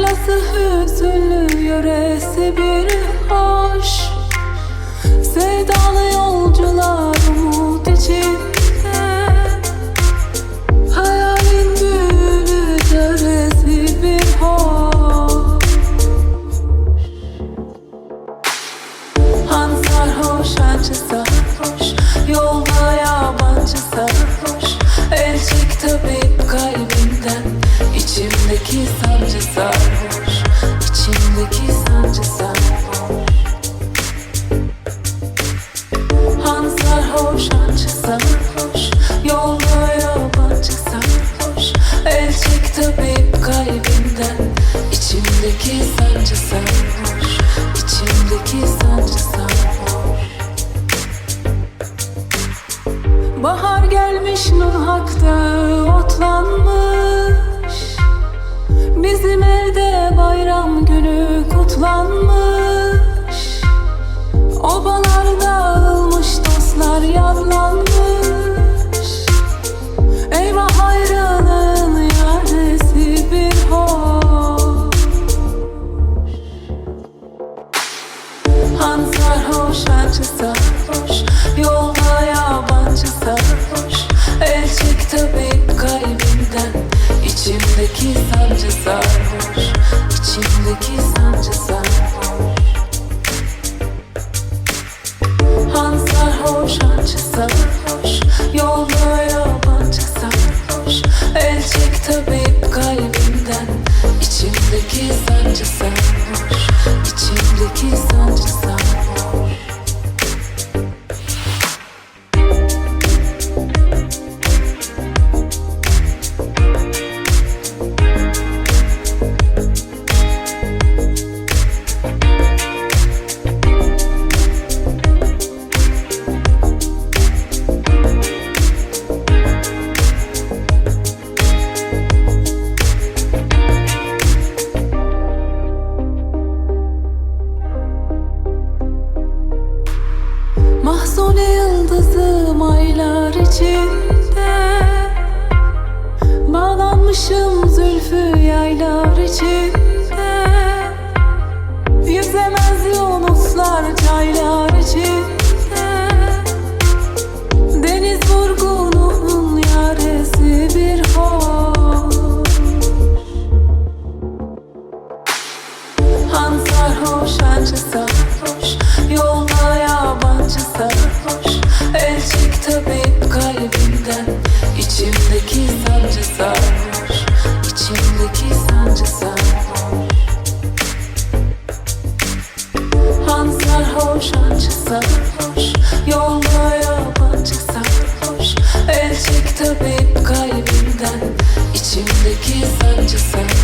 Tarlası hüzünlü yöresi bir hoş Bahar gelmiş nur hakta otlanmış. Bizim evde bayram günü kutlanmış. Obalar dağılmış dostlar yazlanmış Eyvah ayrılığın yaresi bir hoş. Han sarhoş içinde Bağlanmışım zülfü yaylar için. tabip kalbimden içimdeki sancı sen.